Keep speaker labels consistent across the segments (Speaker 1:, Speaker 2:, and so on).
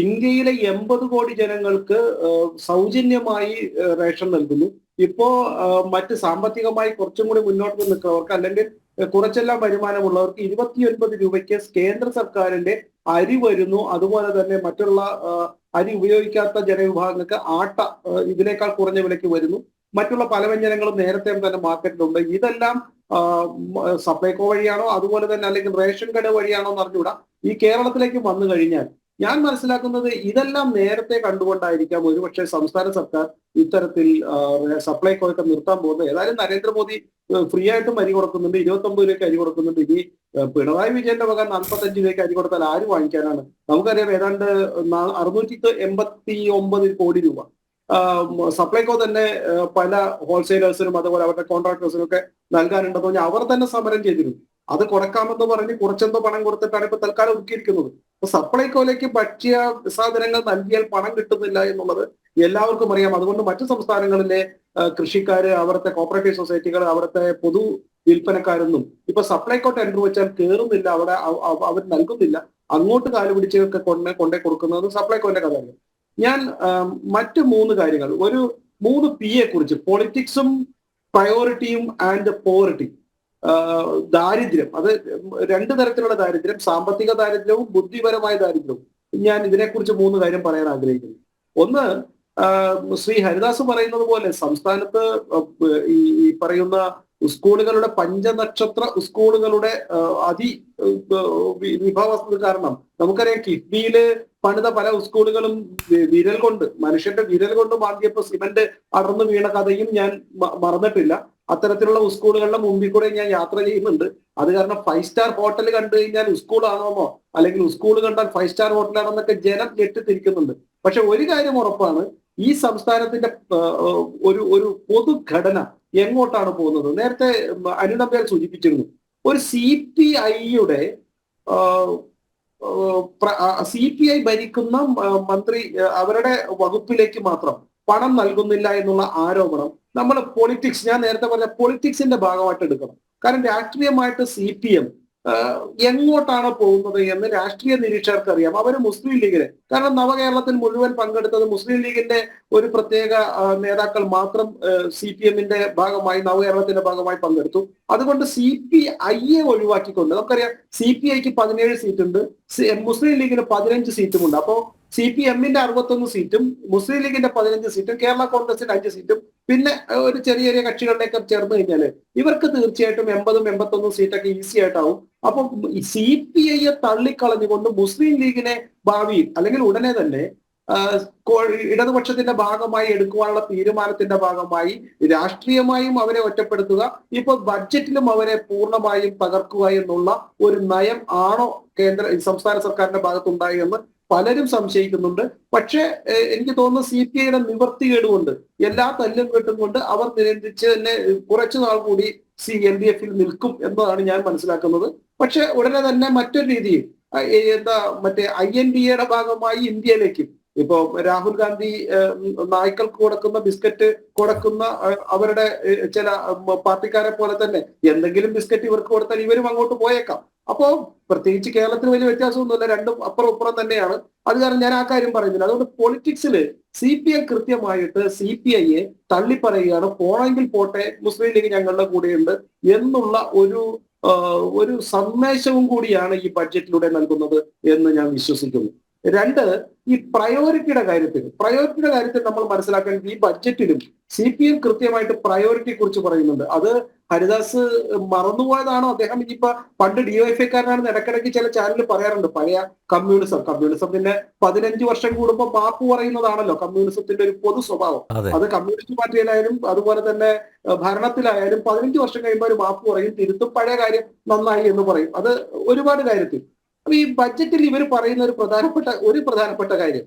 Speaker 1: ഇന്ത്യയിലെ എൺപത് കോടി ജനങ്ങൾക്ക് സൗജന്യമായി റേഷൻ നൽകുന്നു. ഇപ്പോ മറ്റ് സാമ്പത്തികമായി കുറച്ചും കൂടി മുന്നോട്ട് നിൽക്കുന്നവർക്ക് അല്ലെങ്കിൽ കുറച്ചെല്ലാം വരുമാനമുള്ളവർക്ക് ഇരുപത്തിയൊൻപത് രൂപയ്ക്ക് കേന്ദ്ര സർക്കാരിന്റെ അരി വരുന്നു. അതുപോലെ തന്നെ മറ്റുള്ള അരി ഉപയോഗിക്കാത്ത ജനവിഭാഗങ്ങൾക്ക് ആട്ട ഇതിനേക്കാൾ കുറഞ്ഞ വിലയ്ക്ക് വരുന്നു. മറ്റുള്ള പല വ്യഞ്ജനങ്ങളും നേരത്തെ തന്നെ മാർക്കറ്റിലുണ്ട്. ഇതെല്ലാം സപ്ലൈകോ വഴിയാണോ അതുപോലെ തന്നെ അല്ലെങ്കിൽ റേഷൻ കട വഴിയാണോ എന്ന് അറിഞ്ഞുകൂടാ ഈ കേരളത്തിലേക്ക് വന്നു കഴിഞ്ഞാൽ ഞാൻ മനസ്സിലാക്കുന്നത് ഇതെല്ലാം നേരത്തെ കണ്ടുകൊണ്ടായിരിക്കാം ഒരുപക്ഷെ സംസ്ഥാന സർക്കാർ ഇത്തരത്തിൽ സപ്ലൈകോ ഒക്കെ നിർത്താൻ പോകുന്നത്. ഏതായാലും നരേന്ദ്രമോദി ഫ്രീ ആയിട്ടും അരി കൊടുക്കുന്നുണ്ട്. ഇരുപത്തി ഒമ്പത് രൂപയ്ക്ക് അരി കൊടുക്കുന്നുണ്ട്. ഇനി പിണറായി വിജയന്റെ വക നാൽപ്പത്തഞ്ച് രൂപയ്ക്ക് അരി കൊടുത്താൽ ആര് വാങ്ങിക്കാനാണ്? നമുക്കറിയാം ഏതാണ്ട് അറുന്നൂറ്റി എൺപത്തി ഒമ്പത് കോടി രൂപ. സപ്ലൈകോ തന്നെ പല ഹോൾസെയിലേഴ്സിനും അതുപോലെ അവരുടെ കോൺട്രാക്ടേഴ്സിനും ഒക്കെ നൽകാനുണ്ടെന്ന് പറഞ്ഞാൽ അവർ തന്നെ സമരം ചെയ്തിരുന്നു. അത് കൊടുക്കാമെന്ന് പറഞ്ഞ് കുറച്ചെന്തോ പണം കൊടുത്തിട്ടാണ് ഇപ്പൊ തൽക്കാലം ഒതുക്കിയിരിക്കുന്നത്. അപ്പൊ സപ്ലൈകോയിലേക്ക് ഭക്ഷ്യ സാധനങ്ങൾ നൽകിയാൽ പണം കിട്ടുന്നില്ല എന്നുള്ളത് എല്ലാവർക്കും അറിയാം. അതുകൊണ്ട് മറ്റു സംസ്ഥാനങ്ങളിലെ കൃഷിക്കാര് അവിടുത്തെ കോപ്പറേറ്റീവ് സൊസൈറ്റികൾ അവിടുത്തെ പൊതു വിൽപ്പനക്കാരൊന്നും ഇപ്പൊ സപ്ലൈകോ ടെൻഡർ വെച്ചാൽ കേറുന്നില്ല. അവിടെ അവ- അവ- അവർ നൽകുന്നില്ല. അങ്ങോട്ട് കാലുപിടിച്ചൊക്കെ പിടിച്ചൊക്കെ കൊണ്ടേ കൊണ്ടേ കൊടുക്കുന്നത് സപ്ലൈകോന്റെ കഥയാണ്. ഞാൻ മറ്റു മൂന്ന് കാര്യങ്ങൾ. ഒരു മൂന്ന് പി കുറിച്ച് പൊളിറ്റിക്സും പ്രയോറിറ്റിയും ആൻഡ് പോറിറ്റി ദാരിദ്ര്യം. അത് രണ്ട് തരത്തിലുള്ള ദാരിദ്ര്യം. സാമ്പത്തിക ദാരിദ്ര്യവും ബുദ്ധിപരമായ ദാരിദ്ര്യവും. ഞാൻ ഇതിനെക്കുറിച്ച് മൂന്ന് കാര്യം പറയാൻ ആഗ്രഹിക്കുന്നു. ഒന്ന് ശ്രീ ഹരിദാസ് പറയുന്നത് പോലെ സംസ്ഥാനത്ത് ഈ പറയുന്ന സ്കൂളുകളുടെ പഞ്ചനക്ഷത്ര സ്കൂളുകളുടെ അതി വിഭവസ്ഥ വിഭവ കാരണം നമുക്കറിയാം കിഫ്ബിയിൽ പണിത പല സ്കൂളുകളും വിരൽ കൊണ്ട് മനുഷ്യന്റെ വിരൽ കൊണ്ട് മാന്തിയപ്പോ സിമന്റ് അടർന്നു വീണ കഥയും ഞാൻ മറന്നിട്ടില്ല. അത്തരത്തിലുള്ള സ്കൂളുകളുടെ മുമ്പിൽ കൂടെ ഞാൻ യാത്ര ചെയ്യുന്നുണ്ട്. അത് കാരണം ഫൈവ് സ്റ്റാർ ഹോട്ടൽ കണ്ടു കഴിഞ്ഞാൽ സ്കൂളാണോന്നോ അല്ലെങ്കിൽ സ്കൂൾ കണ്ടാൽ ഫൈവ് സ്റ്റാർ ഹോട്ടലാണെന്നൊക്കെ ജനം ഞെട്ടിത്തിരിക്കുന്നുണ്ട്. പക്ഷെ ഒരു കാര്യം ഉറപ്പാണ് ഈ സംസ്ഥാനത്തിന്റെ ഒരു ഒരു പൊതുഘടന എങ്ങോട്ടാണ് പോകുന്നത്? നേരത്തെ അനുനമ്പ്യാൽ സൂചിപ്പിച്ചിരുന്നു. ഒരു സി പി ഐയുടെ സി പി ഐ ഭരിക്കുന്ന മന്ത്രി അവരുടെ വകുപ്പിലേക്ക് മാത്രം പണം നൽകുന്നില്ല എന്നുള്ള ആരോപണം നമ്മൾ പൊളിറ്റിക്സ് ഞാൻ നേരത്തെ പറഞ്ഞ പൊളിറ്റിക്സിന്റെ ഭാഗമായിട്ട് എടുക്കണം. കാരണം രാഷ്ട്രീയമായിട്ട് സി പി എം എങ്ങോട്ടാണ് പോകുന്നത് എന്ന് രാഷ്ട്രീയ നിരീക്ഷകർക്ക് അറിയാം. അവർ മുസ്ലിം ലീഗിനെ കാരണം നവകേരളത്തിൽ മുഴുവൻ പങ്കെടുത്തത് മുസ്ലിം ലീഗിന്റെ ഒരു പ്രത്യേക നേതാക്കൾ മാത്രം സി പി എമ്മിന്റെ ഭാഗമായി നവകേരളത്തിന്റെ ഭാഗമായി പങ്കെടുത്തു. അതുകൊണ്ട് സി പി ഐയെ ഒഴിവാക്കിക്കൊണ്ട് നമുക്കറിയാം സി പി ഐക്ക് പതിനേഴ് സീറ്റ് ഉണ്ട് മുസ്ലിം ലീഗിന് പതിനഞ്ച് സീറ്റുമുണ്ട്. അപ്പോ സി പി എമ്മിന്റെ അറുപത്തൊന്ന് സീറ്റും മുസ്ലിം ലീഗിന്റെ പതിനഞ്ച് സീറ്റും കേരള കോൺഗ്രസിന്റെ അഞ്ച് സീറ്റും പിന്നെ ഒരു ചെറിയ ചെറിയ കക്ഷികളിലേക്ക് ചേർന്ന് കഴിഞ്ഞാൽ ഇവർക്ക് തീർച്ചയായിട്ടും എൺപതും എൺപത്തൊന്നും സീറ്റൊക്കെ ഈസി ആയിട്ടാവും. അപ്പം സി പി ഐയെ തള്ളിക്കളഞ്ഞുകൊണ്ട് മുസ്ലിം ലീഗിനെ ഭാവിയിൽ അല്ലെങ്കിൽ ഉടനെ തന്നെ ഇടതുപക്ഷത്തിന്റെ ഭാഗമായി എടുക്കുവാനുള്ള തീരുമാനത്തിന്റെ ഭാഗമായി രാഷ്ട്രീയമായും അവരെ ഒറ്റപ്പെടുത്തുക ഇപ്പൊ ബഡ്ജറ്റിലും അവരെ പൂർണമായും തകർക്കുക എന്നുള്ള ഒരു നയം ആണോ കേന്ദ്ര സംസ്ഥാന സർക്കാരിന്റെ ഭാഗത്തുണ്ടായി എന്ന് പലരും സംശയിക്കുന്നുണ്ട്. പക്ഷേ എനിക്ക് തോന്നുന്നു സി പി ഐയുടെ നിവർത്തികേട് കൊണ്ട് എല്ലാ തല്ലും കെട്ടും കൊണ്ട് അവർ നിയന്ത്രിച്ച് തന്നെ കുറച്ചു നാൾ കൂടി സി എൽ ഡി എഫിൽ നിൽക്കും എന്നതാണ് ഞാൻ മനസ്സിലാക്കുന്നത്. പക്ഷെ ഉടനെ തന്നെ മറ്റൊരു രീതിയിൽ എന്താ മറ്റേ ഐ എൻ ഡി എയുടെ ഭാഗമായി ഇന്ത്യയിലേക്കും ഇപ്പോ രാഹുൽ ഗാന്ധി നായ്ക്കൾക്ക് കൊടുക്കുന്ന ബിസ്ക്കറ്റ് കൊടുക്കുന്ന അവരുടെ ചില പാർട്ടിക്കാരെ പോലെ തന്നെ എന്തെങ്കിലും ബിസ്ക്കറ്റ് ഇവർക്ക് കൊടുത്താൽ ഇവരും അങ്ങോട്ട് പോയേക്കാം. അപ്പോ പ്രത്യേകിച്ച് കേരളത്തിന് വലിയ വ്യത്യാസമൊന്നുമില്ല. രണ്ടും അപ്പുറം ഇപ്പുറം തന്നെയാണ്. അത് കാരണം ഞാൻ ആ കാര്യം പറയുന്നില്ല. അതുകൊണ്ട് പൊളിറ്റിക്സിൽ സി പി എം കൃത്യമായിട്ട് സി പി ഐയെ തള്ളിപ്പറയുകയാണ്. പോണെങ്കിൽ പോട്ടെ മുസ്ലിം ലീഗ് ഞങ്ങളുടെ കൂടെയുണ്ട് എന്നുള്ള ഒരു ഒരു സന്ദേശവും കൂടിയാണ് ഈ ബഡ്ജറ്റിലൂടെ നൽകുന്നത് എന്ന് ഞാൻ വിശ്വസിക്കുന്നു. രണ്ട് ഈ പ്രയോറിറ്റിയുടെ കാര്യത്തിൽ. പ്രയോറിറ്റിയുടെ കാര്യത്തിൽ നമ്മൾ മനസ്സിലാക്കേണ്ടത് ഈ ബഡ്ജറ്റിലും സി പി എം കൃത്യമായിട്ട് പ്രയോറിറ്റിയെ കുറിച്ച് പറയുന്നുണ്ട്. അത് ഹരിദാസ് മറന്നുപോയതാണോ അദ്ദേഹം? ഇനിയിപ്പോ പണ്ട് ഡിവൈഎഫ്ഐക്കാരനാണെന്ന് ഇടയ്ക്കിടയ്ക്ക് ചില ചാനലിൽ പറയാറുണ്ട്. പഴയ കമ്മ്യൂണിസം കമ്മ്യൂണിസം പിന്നെ പതിനഞ്ച് വർഷം കൂടുമ്പോൾ മാപ്പ് പറയുന്നതാണല്ലോ കമ്മ്യൂണിസത്തിന്റെ ഒരു പൊതു സ്വഭാവം.
Speaker 2: അത്.
Speaker 1: കമ്മ്യൂണിസ്റ്റ് പാർട്ടിയിലായാലും അതുപോലെ തന്നെ ഭരണത്തിലായാലും പതിനഞ്ച് വർഷം കഴിയുമ്പോൾ ഒരു മാപ്പ് പറയും തിരുത്തും പഴയ കാര്യം നന്നായി എന്ന് പറയും. അത് ഒരുപാട് കാര്യത്തിൽ. അപ്പൊ ഈ ബഡ്ജറ്റിൽ ഇവർ പറയുന്ന ഒരു പ്രധാനപ്പെട്ട ഒരു പ്രധാനപ്പെട്ട കാര്യം.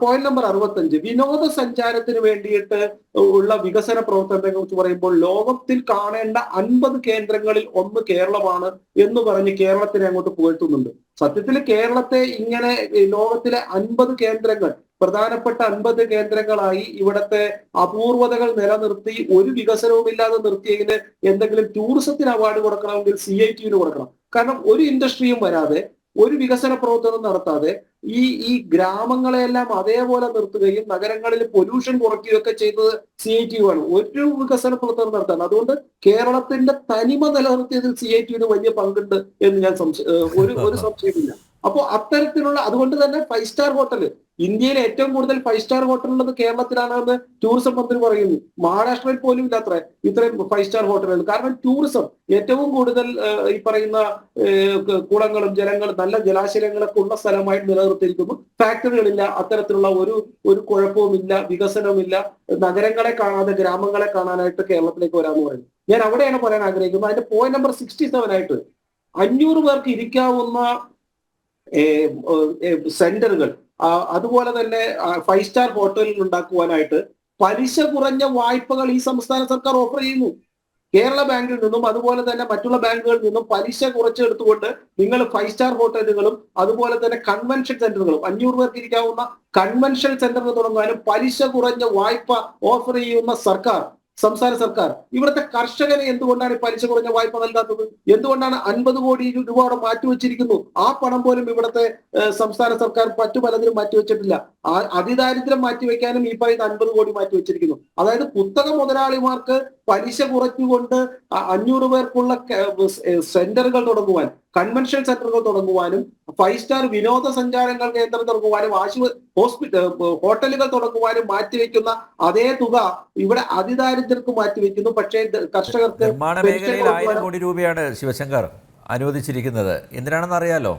Speaker 1: പോയിന്റ് നമ്പർ അറുപത്തഞ്ച്. വിനോദസഞ്ചാരത്തിന് വേണ്ടിയിട്ട് ഉള്ള വികസന പ്രവർത്തനത്തെ കുറിച്ച് പറയുമ്പോൾ ലോകത്തിൽ കാണേണ്ട അൻപത് കേന്ദ്രങ്ങളിൽ ഒന്ന് കേരളമാണ് എന്ന് പറഞ്ഞ് കേരളത്തിനെ അങ്ങോട്ട് പുകഴ്ത്തുന്നുണ്ട്. സത്യത്തിൽ കേരളത്തെ ഇങ്ങനെ ലോകത്തിലെ അൻപത് കേന്ദ്രങ്ങൾ പ്രധാനപ്പെട്ട അൻപത് കേന്ദ്രങ്ങളായി ഇവിടത്തെ അപൂർവതകൾ നിലനിർത്തി ഒരു വികസനവും ഇല്ലാതെ നിർത്തിയതിന് എന്തെങ്കിലും ടൂറിസത്തിന് അവാർഡ് കൊടുക്കണമെങ്കിൽ സി ഐ ടിന് കൊടുക്കണം. കാരണം ഒരു ഇൻഡസ്ട്രിയും വരാതെ ഒരു വികസന പ്രവർത്തനം നടത്താതെ ഈ ഈ ഗ്രാമങ്ങളെല്ലാം അതേപോലെ നിർത്തുകയും നഗരങ്ങളിൽ പൊല്യൂഷൻ കുറയ്ക്കുകയൊക്കെ ചെയ്തത് സി ഐ ടി ആണ് ഒരു വികസന പ്രവർത്തനം നടത്താൻ. അതുകൊണ്ട് കേരളത്തിന്റെ തനിമ നിലനിർത്തിയതിൽ സി ഐ ടിയുടെ വലിയ പങ്കുണ്ട് എന്ന് ഞാൻ സംശയ ഒരു ഒരു സംശയമില്ല അപ്പോൾ അത്തരത്തിലുള്ള അതുകൊണ്ട് തന്നെ ഫൈവ് സ്റ്റാർ ഹോട്ടൽ ഇന്ത്യയിൽ ഏറ്റവും കൂടുതൽ ഫൈവ് സ്റ്റാർ ഹോട്ടൽ ഉള്ളത് കേരളത്തിലാണെന്ന് ടൂറിസം മന്ത്രി പറയുന്നു. മഹാരാഷ്ട്രയിൽ പോലും ഇല്ല അത്ര ഇത്രയും ഫൈവ് സ്റ്റാർ ഹോട്ടലുകൾ കാരണം ടൂറിസം ഏറ്റവും കൂടുതൽ ഈ പറയുന്ന കുളങ്ങളും ജലങ്ങളും നല്ല ജലാശയങ്ങളൊക്കെ ഉള്ള സ്ഥലമായിട്ട് നിലനിർത്തിയിരിക്കുന്നു. ഫാക്ടറികളില്ല അത്തരത്തിലുള്ള ഒരു ഒരു കുഴപ്പവുമില്ല വികസനവുമില്ല. നഗരങ്ങളെ കാണാതെ ഗ്രാമങ്ങളെ കാണാനായിട്ട് കേരളത്തിലേക്ക് വരാമെന്ന് പറയുന്നു. ഞാൻ അവിടെയാണ് പറയാൻ ആഗ്രഹിക്കുന്നത്. അതിന്റെ പോയിന്റ് നമ്പർ സിക്സ്റ്റി സെവൻ ആയിട്ട് അഞ്ഞൂറ് പേർക്ക് ഇരിക്കാവുന്ന സെന്ററുകൾ. അതുപോലെ തന്നെ ഫൈവ് സ്റ്റാർ ഹോട്ടലുകൾ ഉണ്ടാക്കുവാനായിട്ട് പലിശ കുറഞ്ഞ വായ്പകൾ ഈ സംസ്ഥാന സർക്കാർ ഓഫർ ചെയ്യുന്നു. കേരള ബാങ്കിൽ നിന്നും അതുപോലെ തന്നെ മറ്റുള്ള ബാങ്കുകളിൽ നിന്നും പലിശ കുറച്ചെടുത്തുകൊണ്ട് നിങ്ങൾ ഫൈവ് സ്റ്റാർ ഹോട്ടലുകളും അതുപോലെ തന്നെ കൺവെൻഷൻ സെന്ററുകളും അഞ്ഞൂറ് പേർക്ക് ഇരിക്കാവുന്ന കൺവെൻഷൻ സെന്ററുകൾ തുടങ്ങാനും പലിശ കുറഞ്ഞ വായ്പ ഓഫർ ചെയ്യുന്ന സർക്കാർ സംസ്ഥാന സർക്കാർ. ഇവിടുത്തെ കർഷകന് എന്തുകൊണ്ടാണ് പലിശ കുറഞ്ഞ വായ്പ നൽകാത്തത്? എന്തുകൊണ്ടാണ് അൻപത് കോടി രൂപ അവിടെ മാറ്റിവെച്ചിരിക്കുന്നു? ആ പണം പോലും ഇവിടുത്തെ സംസ്ഥാന സർക്കാർ മറ്റു പലതിനും മാറ്റിവെച്ചിട്ടില്ല. അതിദാരിദ്ര്യം മാറ്റിവെക്കാനും ഈ പറയുന്ന അൻപത് കോടി മാറ്റിവെച്ചിരിക്കുന്നു. അതായത് കുത്തക മുതലാളിമാർക്ക് പലിശ കുറച്ചുകൊണ്ട് അഞ്ഞൂറ് പേർക്കുള്ള സെന്ററുകൾ തുടങ്ങുവാൻ കൺവെൻഷൻ സെന്ററുകൾ തുടങ്ങുവാനും ഫൈവ് സ്റ്റാർ വിനോദസഞ്ചാരങ്ങൾ കേന്ദ്രം തുടങ്ങുവാനും ആശുപ ഹോസ്പിറ്റൽ ഹോട്ടലുകൾ തുടങ്ങുവാനും മാറ്റിവെക്കുന്ന അതേ തുക ഇവിടെ അതിദാരിദ്ര്യർക്ക് മാറ്റിവെക്കുന്നു പക്ഷേ കർഷകർക്ക്
Speaker 2: നിർമ്മാണ മേഖലയിൽ ആയിരം കോടി രൂപയാണ് ശിവശങ്കർ അനുവദിച്ചിരിക്കുന്നത്. എന്തിനാണെന്ന് അറിയാലോ?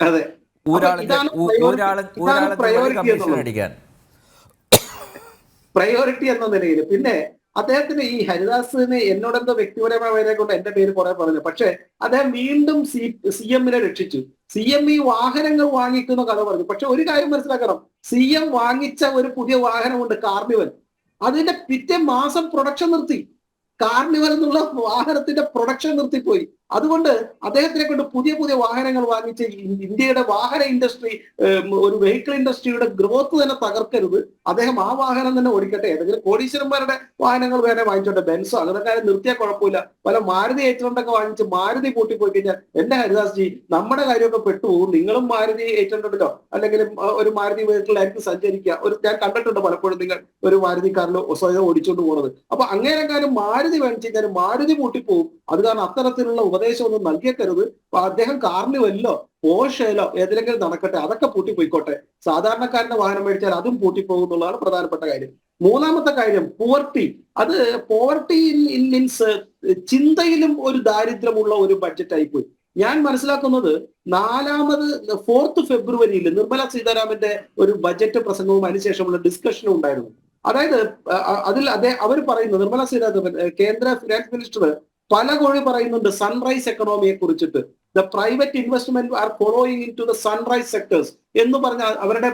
Speaker 1: അതെ. പ്രയോറിറ്റി എന്ന നിലയിൽ. പിന്നെ അദ്ദേഹത്തിന് ഈ ഹരിദാസിന് എന്നോടെന്തോ വ്യക്തിപരമായ വരെ കൊണ്ട് എന്റെ പേര് കുറെ പറഞ്ഞു. പക്ഷെ അദ്ദേഹം വീണ്ടും സി സി എമ്മിനെ രക്ഷിച്ചു. സി എം ഈ വാഹനങ്ങൾ വാങ്ങിക്കുന്ന കഥ പറഞ്ഞു. പക്ഷെ ഒരു കാര്യം മനസ്സിലാക്കണം. സി എം വാങ്ങിച്ച ഒരു പുതിയ വാഹനമുണ്ട് കാർണിവൽ. അതിന്റെ പിറ്റേ മാസം പ്രൊഡക്ഷൻ നിർത്തി. കാർണിവൽ എന്നുള്ള വാഹനത്തിന്റെ പ്രൊഡക്ഷൻ നിർത്തിപ്പോയി. അതുകൊണ്ട് അദ്ദേഹത്തിനെ കൊണ്ട് പുതിയ പുതിയ വാഹനങ്ങൾ വാങ്ങിച്ച് ഇന്ത്യയുടെ വാഹന ഇൻഡസ്ട്രി ഒരു വെഹിക്കിൾ ഇൻഡസ്ട്രിയുടെ ഗ്രോത്ത് തന്നെ തകർക്കരുത്. അദ്ദേഹം ആ വാഹനം തന്നെ ഓടിക്കട്ടെ. ഏതെങ്കിലും കോടീശ്വരന്മാരുടെ വാഹനങ്ങൾ വേറെ വാങ്ങിച്ചോട്ടെ. ബെൻസോ അങ്ങനത്തെ നിർത്തിയാൽ കുഴപ്പമില്ല. പല മാരുതി എയ്റ്റ് വാങ്ങിച്ച് മാരുതി പൂട്ടിപ്പോയി കഴിഞ്ഞാൽ എന്റെ ഹരിദാസ് ജി നമ്മുടെ കാര്യമൊക്കെ പെട്ടുപോകും നിങ്ങളും മാരുതി എയ്റ്റ് ഹൺഡ്രഡിലോ അല്ലെങ്കിൽ ഒരു മാരുതി വെഹിക്കിളിലായിരിക്കും സഞ്ചരിക്കുക. ഒരു ഞാൻ കണ്ടിട്ടുണ്ട് പലപ്പോഴും നിങ്ങൾ ഒരു മാരുതി കാറിലോ സ്വയം ഓടിച്ചുകൊണ്ട് പോകുന്നത്. അപ്പൊ അങ്ങേരെക്കാരും മാരുതി വാങ്ങിച്ചു കഴിഞ്ഞാൽ മാരുതി പൂട്ടിപ്പോകും അത് കാരണം അത്തരത്തിലുള്ള ഉപദേശമൊന്നും നൽകിയേക്കരുത്. അപ്പൊ അദ്ദേഹം കാറിലുമല്ലോ പോഷയിലോ ഏതിലെങ്കിലും നടക്കട്ടെ അതൊക്കെ പൂട്ടിപ്പോയിക്കോട്ടെ. സാധാരണക്കാരന്റെ വാഹനം മേടിച്ചാൽ അതും പൂട്ടിപ്പോകും എന്നുള്ളതാണ് പ്രധാനപ്പെട്ട കാര്യം. മൂന്നാമത്തെ കാര്യം പോവർട്ടി അത് പോവർട്ടി മീൻസ് ചിന്തയിലും ഒരു ദാരിദ്ര്യമുള്ള ഒരു ബഡ്ജറ്റ് ആയിപ്പോയി ഞാൻ മനസ്സിലാക്കുന്നത് നാലാമത് ഫോർത്ത് ഫെബ്രുവരിയിൽ നിർമ്മല സീതാരാമന്റെ ഒരു ബജറ്റ് പ്രസംഗവും അതിനുശേഷമുള്ള ഡിസ്കഷനും ഉണ്ടായിരുന്നു. അതായത് അതിൽ അദ്ദേഹം അവർ പറയുന്നു നിർമ്മല സീതാരാമൻ കേന്ദ്ര ഫിനാൻസ് മിനിസ്റ്റർ പല കോഴി പറയുന്നുണ്ട് സൺറൈസ് എക്കണോമിയെ കുറിച്ചിട്ട്. The private investment are following into the sunrise sectors എന്ന് പറഞ്ഞ അവരുടെ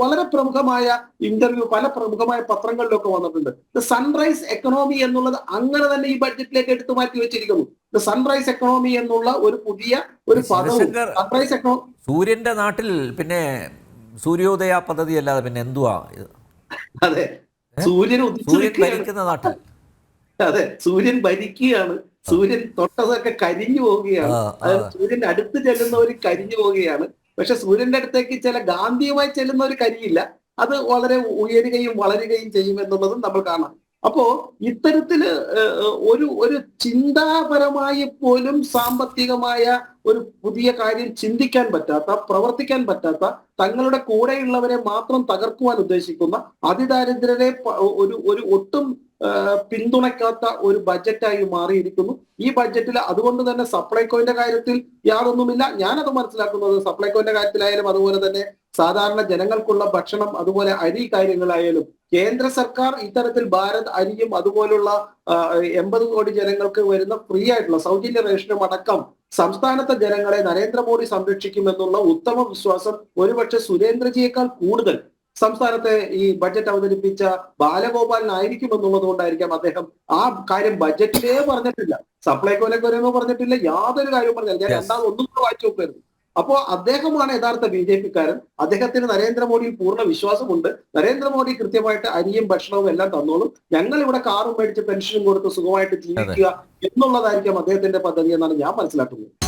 Speaker 1: വളരെ പ്രമുഖമായ ഇന്റർവ്യൂ പല പ്രമുഖമായ പത്രങ്ങളിലൊക്കെ വന്നിട്ടുണ്ട്. ദ സൺറൈസ് എക്കണോമി എന്നുള്ളത് അങ്ങനെ തന്നെ ഈ ബഡ്ജറ്റിലേക്ക് എടുത്തു മാറ്റി വെച്ചിരിക്കുന്നു. ദ സൺറൈസ് എക്കണോമി എന്നുള്ള ഒരു പുതിയ ഒരു പദവും സൺറൈസ് എക്കണോമി
Speaker 2: സൂര്യന്റെ നാട്ടിൽ പിന്നെ സൂര്യോദയ പദ്ധതി അല്ലാതെ പിന്നെ എന്തുവാ?
Speaker 1: അതെ. സൂര്യൻ
Speaker 2: സൂര്യൻ
Speaker 1: നിൽക്കുന്ന
Speaker 2: ഭരിക്കുന്ന നാട്ടിൽ.
Speaker 1: അതെ സൂര്യൻ ഭരിക്കുകയാണ്. സൂര്യൻ തൊട്ടതൊക്കെ കരിഞ്ഞു പോവുകയാണ്. അതായത് സൂര്യന്റെ അടുത്ത് ചെല്ലുന്നവർ കരിഞ്ഞു പോവുകയാണ്. പക്ഷെ സൂര്യന്റെ അടുത്തേക്ക് ചില ഗാന്ധിയുമായി ചെല്ലുന്നവർ കരിയില്ല. അത് വളരെ ഉയരുകയും വളരുകയും ചെയ്യും എന്നുള്ളതും നമ്മൾ കാണാം. അപ്പോ ഇത്തരത്തിൽ ഒരു ഒരു ചിന്താപരമായി പോലും സാമ്പത്തികമായ ഒരു പുതിയ കാര്യം ചിന്തിക്കാൻ പറ്റാത്ത പ്രവർത്തിക്കാൻ പറ്റാത്ത തങ്ങളുടെ കൂടെയുള്ളവരെ മാത്രം തകർക്കുവാൻ ഉദ്ദേശിക്കുന്ന അതിദാരിദ്ര്യരെ ഒരു ഒരു ഒട്ടും പിന്തുണയ്ക്കാത്ത ഒരു ബജറ്റായി മാറിയിരിക്കുന്നു. ഈ ബജറ്റിൽ അതുകൊണ്ട് തന്നെ സപ്ലൈകോയിന്റെ കാര്യത്തിൽ യാതൊന്നുമില്ല. ഞാനത് മനസ്സിലാക്കുന്നത് സപ്ലൈകോയിന്റെ കാര്യത്തിലായാലും അതുപോലെ തന്നെ സാധാരണ ജനങ്ങൾക്കുള്ള ഭക്ഷണം അതുപോലെ അരി കാര്യങ്ങളായാലും കേന്ദ്ര സർക്കാർ ഇത്തരത്തിൽ ഭാരത് അരിയും അതുപോലുള്ള എൺപത് കോടി ജനങ്ങൾക്ക് വരുന്ന ഫ്രീ ആയിട്ടുള്ള സൗജന്യ റേഷനും അടക്കം സംസ്ഥാനത്തെ ജനങ്ങളെ നരേന്ദ്രമോദി സംരക്ഷിക്കുമെന്നുള്ള ഉത്തമ വിശ്വാസം ഒരുപക്ഷെ സുരേന്ദ്രജിയേക്കാൾ കൂടുതൽ സംസ്ഥാനത്തെ ഈ ബഡ്ജറ്റ് അവതരിപ്പിച്ച ബാലഗോപാലിനായിരിക്കും എന്നുള്ളത് കൊണ്ടായിരിക്കാം അദ്ദേഹം ആ കാര്യം ബഡ്ജറ്റിലേ പറഞ്ഞിട്ടില്ല. സപ്ലൈകോനെ കുറിയൊന്നും പറഞ്ഞിട്ടില്ല. യാതൊരു കാര്യവും പറഞ്ഞില്ല. ഞാൻ. രണ്ടാമത് ഒന്നും കൂടെ വായിച്ചു നോക്കുമായിരുന്നു അപ്പോ അദ്ദേഹമാണ് യഥാർത്ഥ ബി ജെ പിക്കാരൻ. അദ്ദേഹത്തിന് നരേന്ദ്രമോദിയിൽ പൂർണ വിശ്വാസമുണ്ട്. നരേന്ദ്രമോദി കൃത്യമായിട്ട് അരിയും ഭക്ഷണവും എല്ലാം തന്നോളും. ഞങ്ങൾ ഇവിടെ കാറും മേടിച്ച് പെൻഷനും കൊടുത്ത് സുഖമായിട്ട് ജീവിക്കുക എന്നുള്ളതായിരിക്കും അദ്ദേഹത്തിന്റെ പദ്ധതി എന്നാണ് ഞാൻ മനസ്സിലാക്കുന്നത്.